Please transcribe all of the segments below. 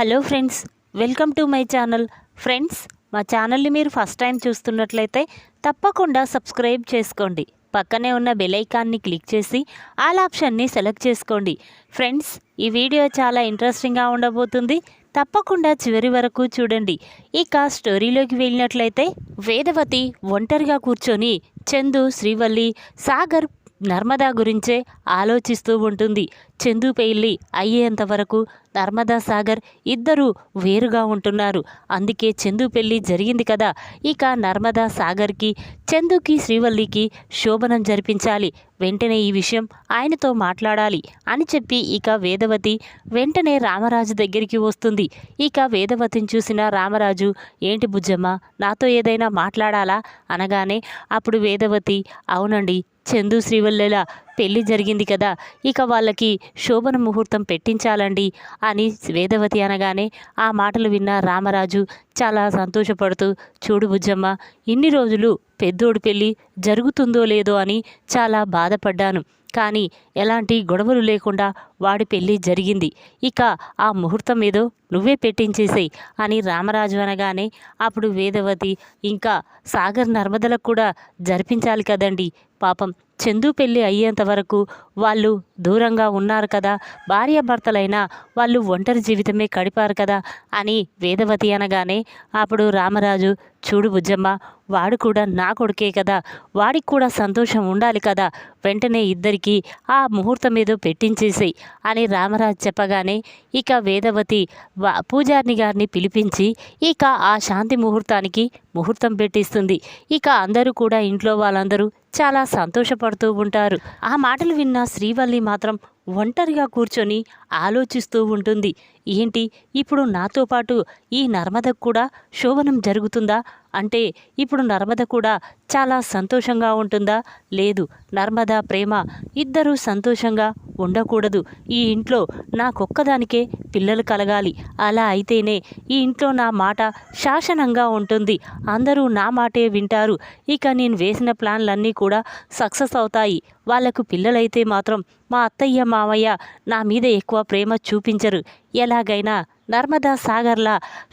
Hello friends welcome to my channel. Friends మా ఛానల్ని మీరు ఫస్ట్ టైం చూస్తున్నట్లయితే తప్పకుండా సబ్స్క్రైబ్ చేసుకోండి. పక్కనే ఉన్న బెలైకాన్ని క్లిక్ చేసి ఆల్ ఆప్షన్ని సెలెక్ట్ చేసుకోండి. ఫ్రెండ్స్ ఈ వీడియో చాలా ఇంట్రెస్టింగ్గా ఉండబోతుంది. తప్పకుండా చివరి వరకు చూడండి. ఇక స్టోరీలోకి వెళ్ళినట్లయితే వేదవతి ఒంటరిగా కూర్చొని చందు శ్రీవల్లి సాగర్ నర్మదా గురించే ఆలోచిస్తూ ఉంటుంది. చందు పెళ్ళి అయ్యేంత వరకు నర్మదా సాగర్ ఇద్దరూ వేరుగా ఉంటున్నారు. అందుకే చందు పెళ్ళి జరిగింది కదా. ఇక నర్మదా సాగర్కి చందుకి శ్రీవల్లికి శోభనం జరిపించాలి. వెంటనే ఈ విషయం ఆయనతో మాట్లాడాలి అని చెప్పి ఇక వేదవతి వెంటనే రామరాజు దగ్గరికి వస్తుంది. ఇక వేదవతిని చూసిన రామరాజు ఏంటి బుజ్జమ్మ నాతో ఏదైనా మాట్లాడాలా? అనగానే అప్పుడు వేదవతి అవునండి చందు శ్రీవల్లెల పెళ్ళి జరిగింది కదా ఇక వాళ్ళకి శోభన ముహూర్తం పెట్టించాలండి అని వేదవతి అనగానే ఆ మాటలు విన్న రామరాజు చాలా సంతోషపడుతూ చూడు బుజ్జమ్మ ఇన్ని రోజులు పెద్దోడు పెళ్ళి జరుగుతుందో లేదో అని చాలా బాధపడ్డాను. కానీ ఎలాంటి గొడవలు లేకుండా వాడి పెళ్ళి జరిగింది. ఇక ఆ ముహూర్తం ఏదో నువ్వే పెట్టించేసేయి అని రామరాజు అనగానే అప్పుడు వేదవతి ఇంకా సాగర్ నర్మదలకు కూడా జరిపించాలి కదండి పాపం చందు పెళ్ళి అయ్యేంత వరకు వాళ్ళు దూరంగా ఉన్నారు కదా భార్యాభర్తలైనా వాళ్ళు ఒంటరి జీవితమే గడిపారు కదా అని వేదవతి అనగానే అప్పుడు రామరాజు చూడు బుజ్జమ్మ వాడు కూడా నా కొడుకే కదా వాడికి కూడా సంతోషం ఉండాలి కదా వెంటనే ఇద్దరికి ఆ ముహూర్తం ఏదో పెట్టించేసేయి అని రామరాజు చెప్పగానే ఇక వేదవతి పూజారిని గారిని పిలిపించి ఇక ఆ శాంతి ముహూర్తానికి ముహూర్తం పెట్టిస్తుంది. ఇక అందరూ కూడా ఇంట్లో వాళ్ళందరూ చాలా సంతోషపడుతూ ఉంటారు. ఆ మాటలు విన్న శ్రీవల్లి మాత్రం ఒంటరిగా కూర్చొని ఆలోచిస్తూ ఉంటుంది. ఏంటి? ఇప్పుడు నాతో పాటు ఈ నర్మదకు కూడా శోభనం జరుగుతుందా? అంటే ఇప్పుడు నర్మద కూడా చాలా సంతోషంగా ఉంటుందా? లేదు. నర్మద ప్రేమ ఇద్దరూ సంతోషంగా ఉండకూడదు. ఈ ఇంట్లో నాకొక్కదానికే పిల్లలు కలగాలి. అలా అయితేనే ఈ ఇంట్లో నా మాట శాసనంగా ఉంటుంది. అందరూ నా మాటే వింటారు. ఇక నేను వేసిన ప్లాన్లన్నీ కూడా సక్సెస్ అవుతాయి. వాళ్ళకు పిల్లలైతే మాత్రం మా అత్తయ్య మామయ్య నా మీద ఎక్కువ ప్రేమ చూపించరు. ఎలాగైనా నర్మదా సాగర్ల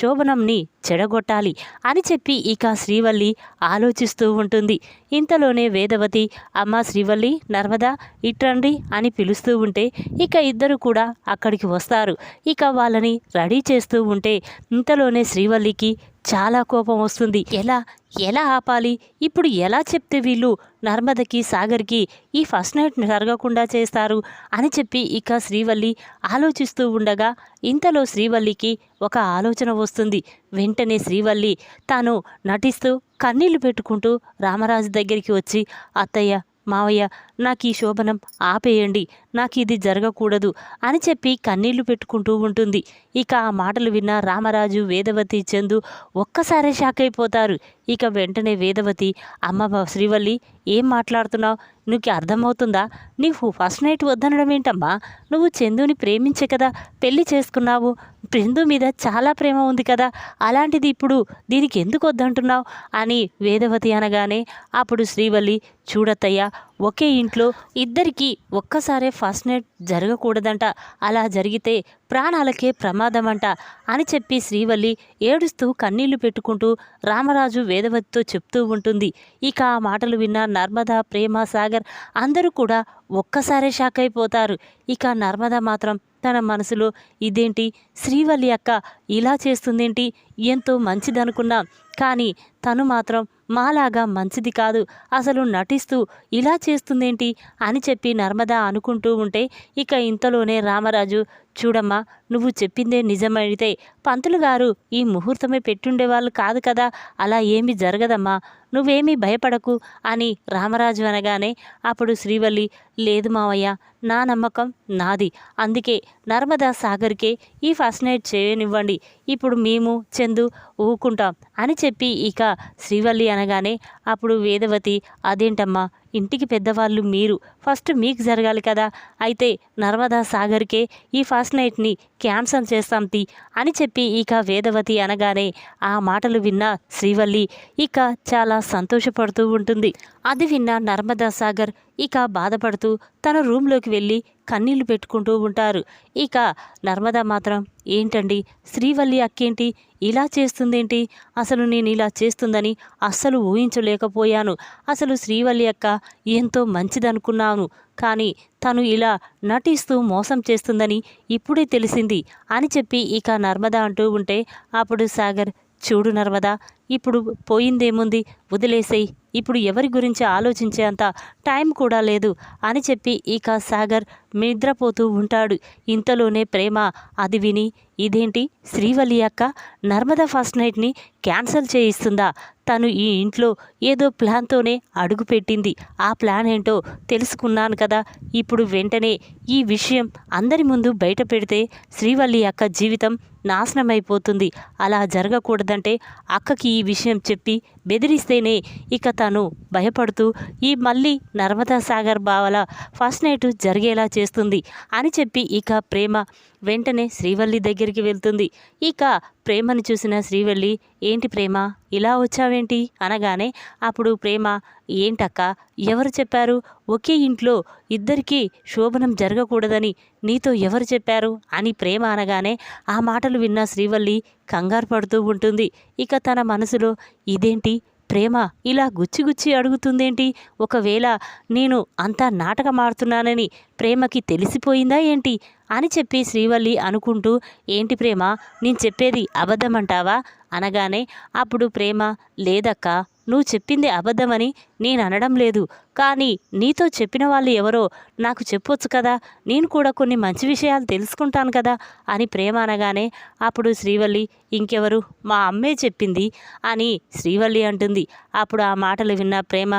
శోభనంని చెడగొట్టాలి అని చెప్పి ఇక శ్రీవల్లి ఆలోచిస్తూ ఉంటుంది. ఇంతలోనే వేదవతి అమ్మ శ్రీవల్లి నర్మదా ఇట్రండి అని పిలుస్తూ ఉంటే ఇక ఇద్దరు కూడా అక్కడికి వస్తారు. ఇక వాళ్ళని రెడీ చేస్తూ ఉంటే ఇంతలోనే శ్రీవల్లికి చాలా కోపం వస్తుంది. ఎలా ఎలా ఆపాలి? ఇప్పుడు ఎలా చెప్తే వీళ్ళు నర్మదకి సాగర్కి ఈ ఫస్ట్ నైట్ జరగకుండా చేస్తారు? అని చెప్పి ఇక శ్రీవల్లి ఆలోచిస్తూ ఉండగా ఇంతలో శ్రీవల్లికి ఒక ఆలోచన వస్తుంది. వెంటనే శ్రీవల్లి తాను నటిస్తూ కన్నీళ్ళు పెట్టుకుంటూ రామరాజు దగ్గరికి వచ్చి అత్తయ్య మావయ్య నాకు ఈ శోభనం ఆపేయండి నాకు ఇది జరగకూడదు అని చెప్పి కన్నీళ్ళు పెట్టుకుంటూ ఉంటుంది. ఇక ఆ మాటలు విన్న రామరాజు వేదవతి చందు ఒక్కసారే షాక్ అయిపోతారు ఇక వెంటనే వేదవతి అమ్మ శ్రీవల్లి ఏం మాట్లాడుతున్నావు? నీకు అర్థమవుతుందా? నీవు ఫస్ట్ నైట్ వద్దనడం ఏంటమ్మా? నువ్వు చందుని ప్రేమించే కదా పెళ్ళి చేసుకున్నావు. చందు మీద చాలా ప్రేమ ఉంది కదా అలాంటిది ఇప్పుడు దీనికి ఎందుకు వద్దంటున్నావు? అని వేదవతి అనగానే అప్పుడు శ్రీవల్లి చూడత్తయ్యా ఒకే ఇంట్లో ఇద్దరికి ఒక్కసారే ఫస్ట్ నైట్ జరగకూడదంట. అలా జరిగితే ప్రాణాలకే ప్రమాదమంట అని చెప్పి శ్రీవల్లి ఏడుస్తూ కన్నీళ్ళు పెట్టుకుంటూ రామరాజు వేదవతితో చెప్తూ ఉంటుంది. ఇక ఆ మాటలు విన్న నర్మదా ప్రేమ సాగర్ అందరూ కూడా ఒక్కసారే షాక్ అయిపోతారు. ఇక నర్మద మాత్రం తన మనసులో ఇదేంటి? శ్రీవల్లి అక్క ఇలా చేస్తుందేంటి? ఎంతో మంచిదనుకున్నాం కానీ తను మాత్రం మాలాగా మంచిది కాదు అసలు నటిస్తూ ఇలా చేస్తుందేంటి అని చెప్పి నర్మద అనుకుంటూ ఉంటే ఇక ఇంతలోనే రామరాజు చూడమ్మా నువ్వు చెప్పిందే నిజమైతే పంతులు గారు ఈ ముహూర్తమే పెట్టుండేవాళ్ళు కాదు కదా అలా ఏమీ జరగదమ్మా నువ్వేమీ భయపడకు అని రామరాజు అనగానే అప్పుడు శ్రీవల్లి లేదు మావయ్య నా నమ్మకం నాది అందుకే నర్మదా సాగర్కే ఈ ఫస్ట్ నైట్ చేయనివ్వండి ఇప్పుడు మేము చందు ఊకుంటాం అని చెప్పి ఇక శ్రీవల్లి అనగానే అప్పుడు వేదవతి అదేంటమ్మా ఇంటికి పెద్దవాళ్ళు మీరు. ఫస్ట్ మీకు జరగాలి కదా. అయితే నర్మదా సాగర్కే ఈ ఫస్ట్ నైట్ని క్యాన్సల్ చేస్తాం తి అని చెప్పి ఇక వేదవతి అనగానే ఆ మాటలు విన్న శ్రీవల్లి ఇక చాలా సంతోషపడుతూ ఉంటుంది. అది విన్న నర్మదా సాగర్ ఇక బాధపడుతూ తన రూమ్లోకి వెళ్ళి కన్నీళ్ళు పెట్టుకుంటూ ఉంటారు. ఇక నర్మద మాత్రం ఏంటండి శ్రీవల్లి అక్కేంటి? ఇలా చేస్తుందేంటి? అసలు నేను ఇలా చేస్తుందని అస్సలు ఊహించలేకపోయాను. అసలు శ్రీవల్లి అక్క ఎంతో మంచిదనుకున్నాను. కానీ తను ఇలా నటిస్తూ మోసం చేస్తుందని ఇప్పుడే తెలిసింది అని చెప్పి ఇక నర్మద అంటూ ఉంటే అప్పుడు సాగర్ చూడు నర్మదా ఇప్పుడు పోయిందేముంది? వదిలేసేయి. ఇప్పుడు ఎవరి గురించి ఆలోచించేంత టైం కూడా లేదు అని చెప్పి ఇక సాగర్ నిద్రపోతూ ఉంటాడు. ఇంతలోనే ప్రేమ అది విని ఇదేంటి? శ్రీవల్లి అక్క నర్మదా ఫస్ట్ నైట్ని క్యాన్సిల్ చేయిస్తుందా? తను ఈ ఇంట్లో ఏదో ప్లాన్తోనే అడుగుపెట్టింది ఆ ప్లాన్ ఏంటో తెలుసుకున్నాను కదా. ఇప్పుడు వెంటనే ఈ విషయం అందరి ముందు బయట పెడితే శ్రీవల్లి అక్క జీవితం నాశనమైపోతుంది. అలా జరగకూడదంటే అక్కకి ఈ విషయం చెప్పి బెదిరిస్తేనే ఇక తను భయపడుతూ ఈ మళ్ళీ నర్మదా సాగర్ బావల ఫస్ట్ నైట్ జరిగేలా చేస్తుంది అని చెప్పి ఇక ప్రేమ వెంటనే శ్రీవల్లి దగ్గరికి వెళ్తుంది. ఇక ప్రేమని చూసిన శ్రీవల్లి ఏంటి ప్రేమ? ఇలా వచ్చావేంటి? అనగానే అప్పుడు ప్రేమ ఏంటక్క? ఎవరు చెప్పారు? ఒకే ఇంట్లో ఇద్దరికీ శోభనం జరగకూడదని నీతో ఎవరు చెప్పారు? అని ప్రేమ అనగానే ఆ మాటలు విన్న శ్రీవల్లి కంగారు పడుతూ ఉంటుంది. ఇక తన మనసులో ఇదేంటి? ప్రేమ ఇలా గుచ్చిగుచ్చి అడుగుతుందేంటి? ఒకవేళ నేను అంతా నాటకమాడుతున్నానని ప్రేమకి తెలిసిపోయిందా ఏంటి? అని చెప్పి శ్రీవల్లి అనుకుంటూ ఏంటి ప్రేమ నేను చెప్పేది అబద్ధమంటావా అనగానే అప్పుడు ప్రేమ లేదక్క నువ్వు చెప్పింది అబద్ధమని నేను అనడం లేదు. కానీ నీతో చెప్పిన వాళ్ళు ఎవరో నాకు చెప్పొచ్చు కదా. నేను కూడా కొన్ని మంచి విషయాలు తెలుసుకుంటాను కదా అని ప్రేమ అనగానే అప్పుడు శ్రీవల్లి ఇంకెవరు? మా అమ్మే చెప్పింది అని శ్రీవల్లి అంటుంది. అప్పుడు ఆ మాటలు విన్న ప్రేమ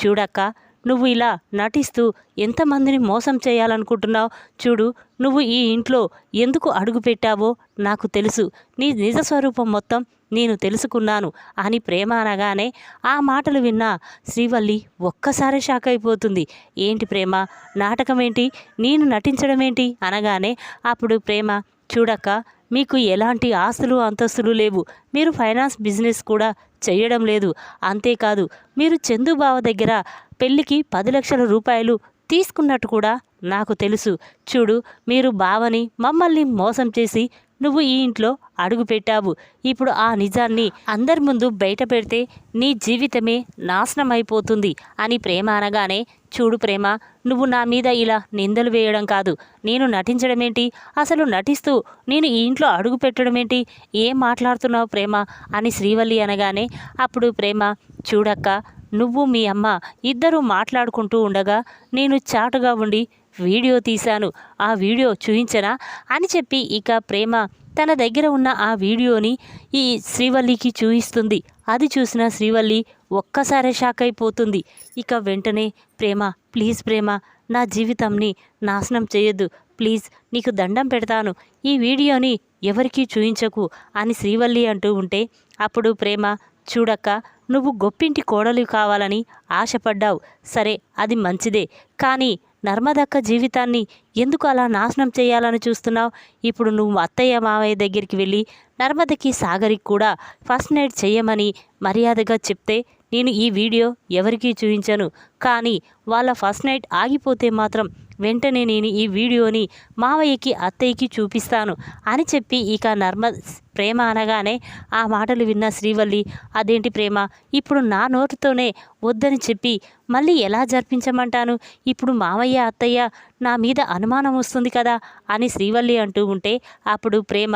చూడక్క నువ్వు ఇలా నటిస్తూ ఎంతమందిని మోసం చేయాలనుకుంటున్నావు? చూడు నువ్వు ఈ ఇంట్లో ఎందుకు అడుగుపెట్టావో నాకు తెలుసు. నీ నిజ స్వరూపం మొత్తం నేను తెలుసుకున్నాను అని ప్రేమ అనగానే ఆ మాటలు విన్న శ్రీవల్లి ఒక్కసారి షాక్ అయిపోతుంది. ఏంటి ప్రేమ? నాటకం ఏంటి నేను నటించడం ఏంటి అనగానే అప్పుడు ప్రేమ చూడక్క మీకు ఎలాంటి ఆస్తులు అంతస్తులు లేవు. మీరు ఫైనాన్స్ బిజినెస్ కూడా చేయడం లేదు. అంతేకాదు మీరు చందుబావ దగ్గర పెళ్ళికి పది లక్షల రూపాయలు తీసుకున్నట్టు కూడా నాకు తెలుసు. చూడు మీరు బావని మమ్మల్ని మోసం చేసి నువ్వు ఈ ఇంట్లో అడుగు పెట్టావు. ఇప్పుడు ఆ నిజాన్ని అందరి ముందు బయట పెడితే నీ జీవితమే నాశనం అయిపోతుంది అని ప్రేమ అనగానే చూడు ప్రేమ నువ్వు నా మీద ఇలా నిందలు వేయడం కాదు. నేను నటించడం ఏంటి అసలు నటిస్తూ నేను ఈ ఇంట్లో అడుగు పెట్టడం ఏంటి ఏం మాట్లాడుతున్నావు ప్రేమ? అని శ్రీవల్లి అనగానే అప్పుడు ప్రేమ చూడక్క నువ్వు మీ అమ్మ ఇద్దరూ మాట్లాడుకుంటూ ఉండగా నేను చాటుగా ఉండి వీడియో తీశాను. ఆ వీడియో చూయించనా? అని చెప్పి ఇక ప్రేమ తన దగ్గర ఉన్న ఆ వీడియోని ఈ శ్రీవల్లికి చూయిస్తుంది. అది చూసిన శ్రీవల్లి ఒక్కసారే షాక్ అయిపోతుంది. ఇక వెంటనే ప్రేమ ప్లీజ్ ప్రేమ నా జీవితంని నాశనం చేయొద్దు. ప్లీజ్ నీకు దండం పెడతాను. ఈ వీడియోని ఎవరికీ చూయించకు అని శ్రీవల్లి అంటూ ఉంటే అప్పుడు ప్రేమ చూడక్క నువ్వు గొప్పింటి కోడలు కావాలని ఆశపడ్డావు. సరే అది మంచిదే. కానీ నర్మదక్క జీవితాన్ని ఎందుకు అలా నాశనం చేయాలని చూస్తున్నావు? ఇప్పుడు నువ్వు అత్తయ్య మావయ్య దగ్గరికి వెళ్ళి నర్మదకి సాగరికి కూడా ఫస్ట్ నైట్ చేయమని మర్యాదగా చెప్తే నేను ఈ వీడియో ఎవరికీ చూపించను. కానీ వాళ్ళ ఫస్ట్ నైట్ ఆగిపోతే మాత్రం వెంటనే నేను ఈ వీడియోని మావయ్యకి అత్తయ్యకి చూపిస్తాను అని చెప్పి ఇక నర్మ ప్రేమ అనగానే ఆ మాటలు విన్న శ్రీవల్లి అదేంటి ప్రేమ? ఇప్పుడు నా నోటితోనే వద్దని చెప్పి మళ్ళీ ఎలా జరిపించమంటాను? ఇప్పుడు మావయ్య అత్తయ్య నా మీద అనుమానం వస్తుంది కదా? అని శ్రీవల్లి అంటూ ఉంటే అప్పుడు ప్రేమ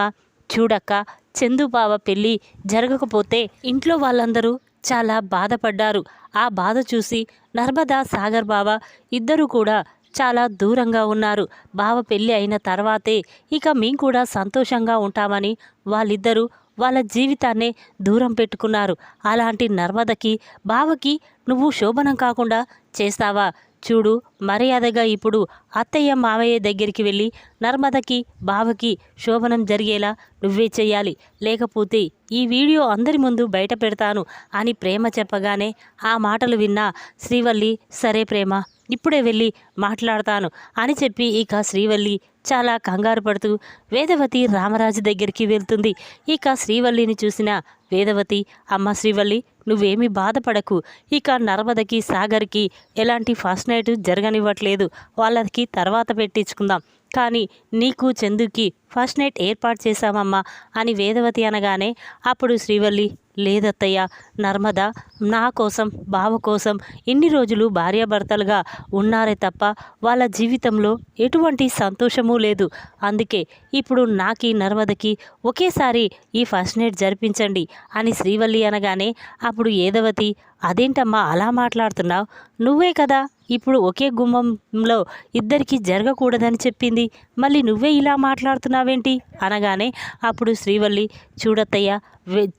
చూడక్క చందుబావ పెళ్ళి జరగకపోతే ఇంట్లో వాళ్ళందరూ చాలా బాధపడ్డారు. ఆ బాధ చూసి నర్మదా సాగర్ బావ ఇద్దరు కూడా చాలా దూరంగా ఉన్నారు. బావ పెళ్ళి అయిన తర్వాతే ఇక మేము కూడా సంతోషంగా ఉంటామని వాళ్ళిద్దరూ వాళ్ళ జీవితాన్నే దూరం పెట్టుకున్నారు. అలాంటి నర్మదకి బావకి నువ్వు శోభనం కాకుండా చేస్తావా? చూడు మర్యాదగా ఇప్పుడు అత్తయ్య మావయ్య దగ్గరికి వెళ్ళి నర్మదకి బావకి శోభనం జరిగేలా నువ్వే చెయ్యాలి. లేకపోతే ఈ వీడియో అందరి ముందు బయట పెడతాను అని ప్రేమ చెప్పగానే ఆ మాటలు విన్నా శ్రీవల్లి సరే ప్రేమ. ఇప్పుడే వెళ్ళి మాట్లాడతాను అని చెప్పి ఇక శ్రీవల్లి చాలా కంగారు పడుతూ వేదవతి రామరాజు దగ్గరికి వెళ్తుంది. ఇక శ్రీవల్లిని చూసిన వేదవతి అమ్మ శ్రీవల్లి నువ్వేమీ బాధపడకు. ఇక నర్మదకి సాగర్కి ఎలాంటి ఫస్ట్ నైట్ జరగనివ్వట్లేదు. వాళ్ళకి తర్వాత పెట్టించుకుందాం. కానీ నీకు చందుకి ఫస్ట్ నైట్ ఏర్పాటు చేశామమ్మా అని వేదవతి అనగానే అప్పుడు శ్రీవల్లి లేదత్తయ్య నర్మద నా కోసం బావ కోసం ఇన్ని రోజులు భార్యాభర్తలుగా ఉన్నారే తప్ప వాళ్ళ జీవితంలో ఎటువంటి సంతోషము లేదు. అందుకే ఇప్పుడు నాకి నర్మదకి ఒకేసారి ఈ ఫస్ట్ నైట్ జరిపించండి అని శ్రీవల్లి అనగానే అప్పుడు ఏదవతి అదేంటమ్మా అలా మాట్లాడుతున్నావు? నువ్వే కదా ఇప్పుడు ఒకే గుమ్మంలో ఇద్దరికి జరగకూడదని చెప్పింది. మళ్ళీ నువ్వే ఇలా మాట్లాడుతున్నావేంటి? అనగానే అప్పుడు శ్రీవల్లి చూడత్తయ్య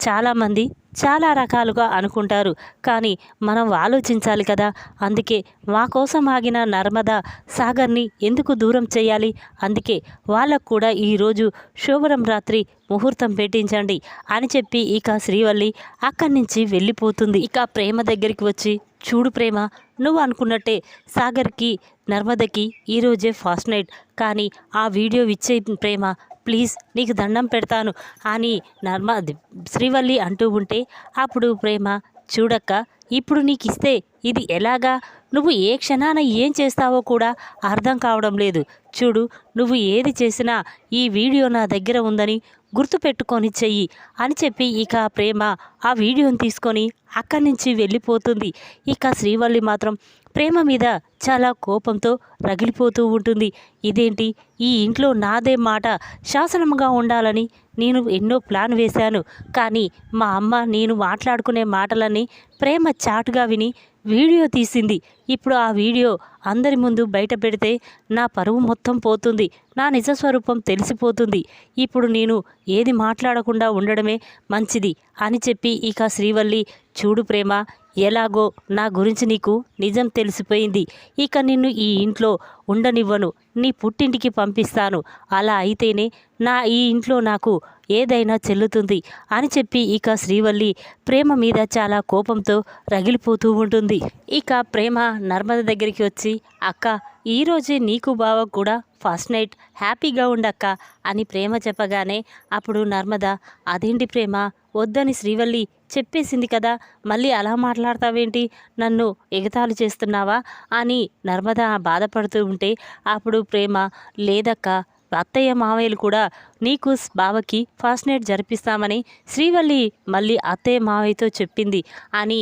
చాలామంది చాలా రకాలుగా అనుకుంటారు. కానీ మనం ఆలోచించాలి కదా! అందుకే మా కోసం ఆగిన నర్మదా సాగర్ని ఎందుకు దూరం చేయాలి? అందుకే వాళ్ళకు కూడా ఈరోజు శోభరం రాత్రి ముహూర్తం పెట్టించండి అని చెప్పి ఇక శ్రీవల్లి అక్కడి నుంచి వెళ్ళిపోతుంది. ఇక ప్రేమ దగ్గరికి వచ్చి చూడు ప్రేమ నువ్వు అనుకున్నట్టే సాగర్కి నర్మదకి ఈరోజే ఫాస్ట్ నైట్. కానీ ఆ వీడియో ఇచ్చే ప్రేమ ప్లీజ్ నీకు దండం పెడతాను. అని నర్మ శ్రీవల్లి అంటూ ఉంటే అప్పుడు ప్రేమ చూడక్క ఇప్పుడు నీకు ఇస్తే ఇది ఎలాగా? నువ్వు ఏ క్షణాన ఏం చేస్తావో కూడా అర్థం కావడం లేదు. చూడు నువ్వు ఏది చేసినా ఈ వీడియో నా దగ్గర ఉందని గుర్తుపెట్టుకొని చెయ్యి అని చెప్పి ఇక ప్రేమ ఆ వీడియోని తీసుకొని అక్కడి నుంచి వెళ్ళిపోతుంది. ఇక శ్రీవల్లి మాత్రం ప్రేమ మీద చాలా కోపంతో రగిలిపోతూ ఉంటుంది. ఇదేంటి? ఈ ఇంట్లో నాదే మాట. శాసనంగా ఉండాలని నేను ఎన్నో ప్లాన్ వేశాను. కానీ మా అమ్మ నేను మాట్లాడుకునే మాటలన్నీ ప్రేమ చాటుగా విని వీడియో తీసింది. ఇప్పుడు ఆ వీడియో అందరి ముందు బయట పెడితే నా పరువు మొత్తం పోతుంది. నా నిజ స్వరూపం తెలిసిపోతుంది. ఇప్పుడు నేను ఏది మాట్లాడకుండా ఉండడమే మంచిది అని చెప్పి ఇక శ్రీవల్లి చూడు ప్రేమ ఎలాగో నా గురించి నీకు నిజం తెలిసిపోయింది. ఇక నిన్ను ఈ ఇంట్లో ఉండనివ్వను. నీ పుట్టింటికి పంపిస్తాను. అలా అయితేనే నా ఈ ఇంట్లో నాకు ఏదైనా చెల్లుతుంది అని చెప్పి ఇక శ్రీవల్లి ప్రేమ మీద చాలా కోపంతో రగిలిపోతూ ఉంటుంది. ఇక ప్రేమ నర్మద దగ్గరికి వచ్చి అక్క ఈరోజే నీకు బావ కూడా ఫస్ట్ నైట్ హ్యాపీగా ఉండక్క? అని ప్రేమ చెప్పగానే అప్పుడు నర్మద అదేంటి ప్రేమ? వద్దని శ్రీవల్లి చెప్పేసింది కదా మళ్ళీ అలా మాట్లాడతావేంటి? నన్ను ఎగతాళి చేస్తున్నావా? అని నర్మద బాధపడుతూ ఉంటే అప్పుడు ప్రేమ లేదక్క. అత్తయ్య మావయ్యలు కూడా నీకు బావకి ఫాస్ట్ నైట్ జరిపిస్తామని శ్రీవల్లి మళ్ళీ అత్తయ్య మావయ్యతో చెప్పింది అని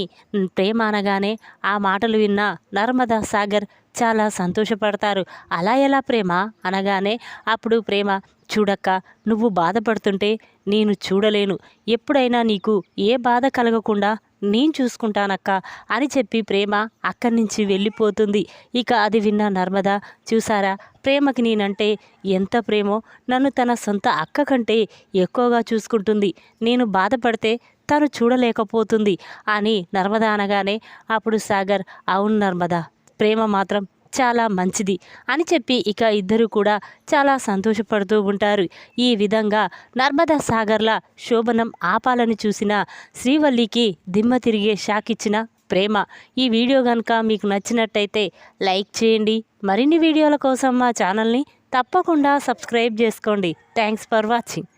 ప్రేమ అనగానే ఆ మాటలు విన్న నర్మదా సాగర్ చాలా సంతోషపడతారు. అలా ఎలా ప్రేమ? అనగానే అప్పుడు ప్రేమ చూడక్క నువ్వు బాధపడుతుంటే నేను చూడలేను. ఎప్పుడైనా నీకు ఏ బాధ కలగకుండా నేను చూసుకుంటానక్క అని చెప్పి ప్రేమ అక్కడి నుంచి వెళ్ళిపోతుంది. ఇక అది విన్న నర్మద చూసారా? ప్రేమకి నేనంటే ఎంత ప్రేమో నన్ను తన సొంత అక్క కంటే ఎక్కువగా చూసుకుంటుంది. నేను బాధపడితే తను చూడలేకపోతుంది అని నర్మద అనగానే అప్పుడు సాగర్ అవును నర్మద ప్రేమ మాత్రం చాలా మంచిది అని చెప్పి ఇక ఇద్దరు కూడా చాలా సంతోషపడుతూ ఉంటారు. ఈ విధంగా నర్మదా సాగర్ల శోభనం ఆపాలని చూసిన శ్రీవల్లికి దిమ్మ తిరిగే షాక్ ఇచ్చిన ప్రేమ. ఈ వీడియో కనుక మీకు నచ్చినట్టయితే లైక్ చేయండి. మరిన్ని వీడియోల కోసం మా ఛానల్ని తప్పకుండా సబ్స్క్రైబ్ చేసుకోండి. Thanks for watching.